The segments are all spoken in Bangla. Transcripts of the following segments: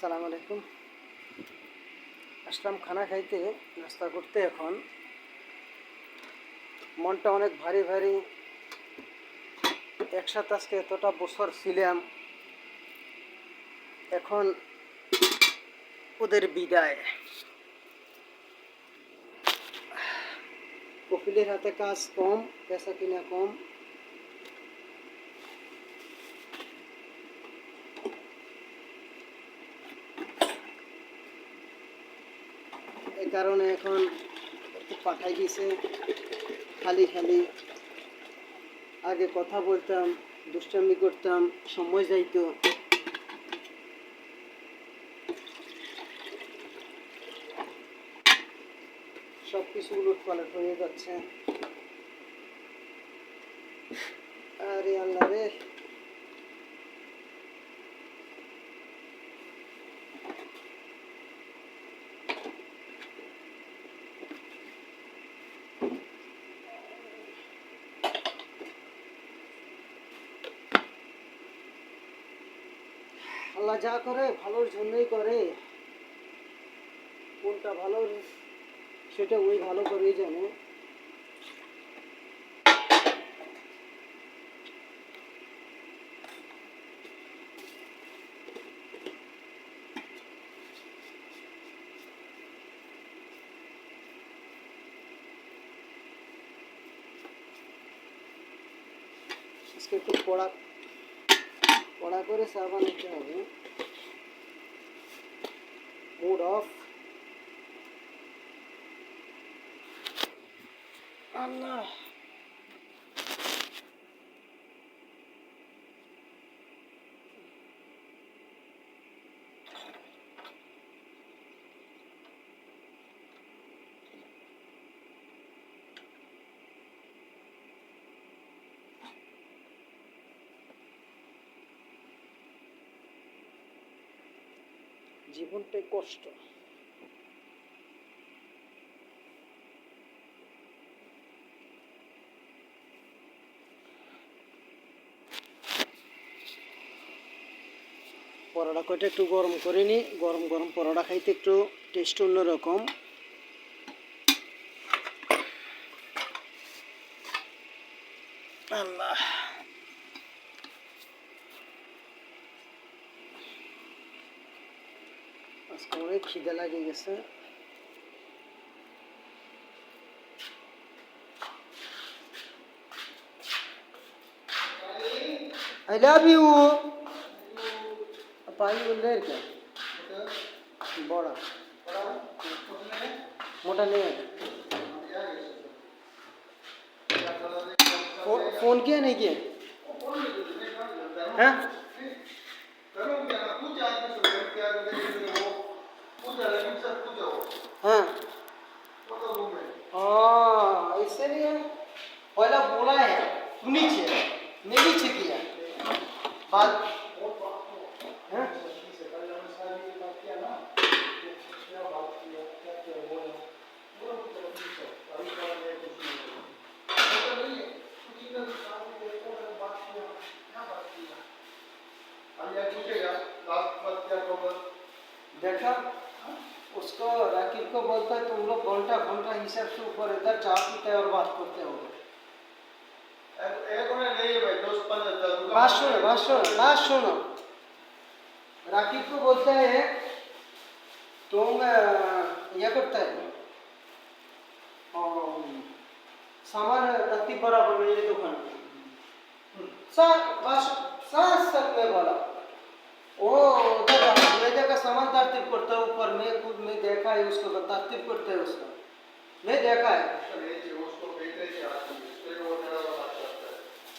সালাম আলাইকুম। আসলাম খানা খাইতে, নাস্তা করতে এখন। মনটা অনেক ভারী ভারী। একসাথে আজকে এতটা বছর ছিলাম। এখন ওদের বিদায়। কপিলের হাতে কাজ কম, পেশা কিনা কম। এই কারণে এখন পাঠাই দিছে। খালি খালি। আগে কথা বলতাম, দুষ্টামি করতাম, সময় যাইতো। সব কিছু উলট পালট হয়ে যাচ্ছে। আরে আল্লাহ রে। আল্লাহ যা করে, ভালোর জন্যই করে। কোনটা ভালো, সেটা ওই ভালো করেই জানে। আজকে একটু পড়া পড়া করে চা বানাতে হবে। Mood off Allah. জীবনটাই কষ্ট। পরোটা কয়টা একটু গরম করে নিই গরম গরম পরোটা খাইতে একটু টেস্ট অন্যরকম। আল্লাহ। অনেক খিদে লাগে গেছে आई लव यू पानी बोल रहे क्या बड़ा मोटा नहीं है फो, फोन किया नहीं किया हैं हाँ बात हाँ? देखा उसको राकिब को बोलता है, तुम लोग घंटा घंटा हिसाब से ऊपर इधर चाय पीते और बात करते हो बात सुनो बात सुनो बात सुनो को बोलते हैं तुम यह करता है। सामान रत्ती बराबर मेरे दुकान। में में बोला मैदे का सामान तरतीब करता है, ऊपर मैं खुद मैं देखा है उसको तरतीब करते है उसका। मैं देखा है।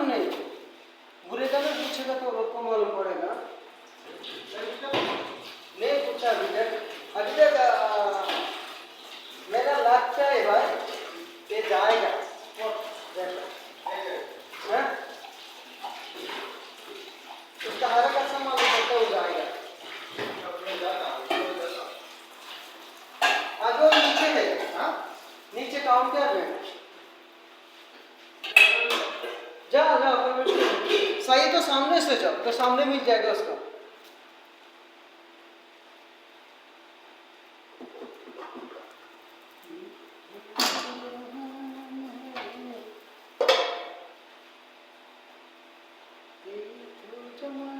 con. क्या हाल है सही तो सामने से चल तो सामने मिल जाएगा उसका Come on.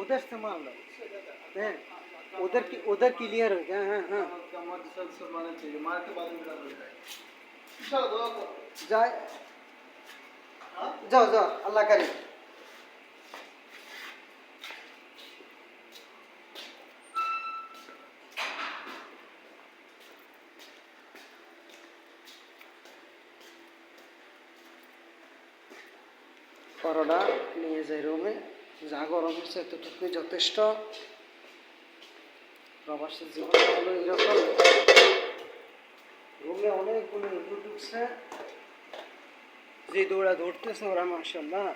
उधर से मान लो हैं, उधर की, उधर क्लियर हो गया हाँ हाँ। जाओ जाओ, अल्लाह करे। পরোটা নিয়ে যাই রুমে। যা গরম হচ্ছে এতটুকুই যথেষ্ট। প্রবাসের জীবন হলো এরকম রুমে অনেকগুলো ইঁদুর ঢুকছে। যে দৌড়া দৌড়তেছে ওরা মাসাল্লাহ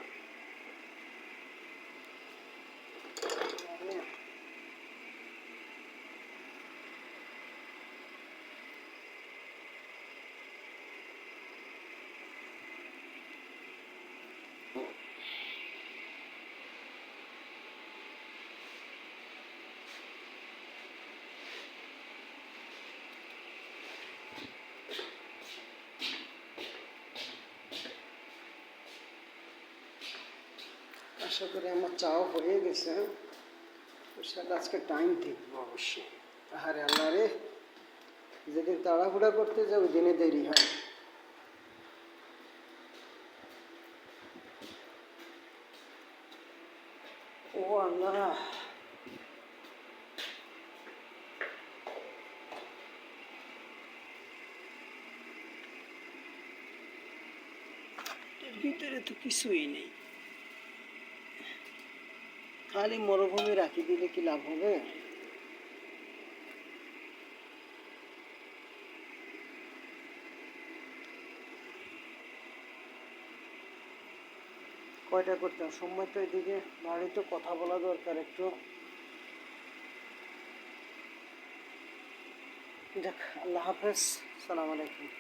আশা করি আমার চাও হয়ে গেছে। সাথে আজকে টাইম দেখব অবশ্যই। আরে আল্লাহ রে, যেদিন তাড়াহুড়া করতে যাও দিনে দেরি হয়। ও আল্লাহ। ভিতরে তো কিছুই নেই। খালি মরুভূমি রাখি দিলে কি লাভ হবে? কয়টা করতে হবে? সময় তো এদিকে। বাড়িতে কথা বলা দরকার একটু। দেখ, আল্লাহ হাফেজ। সালাম আলাইকুম।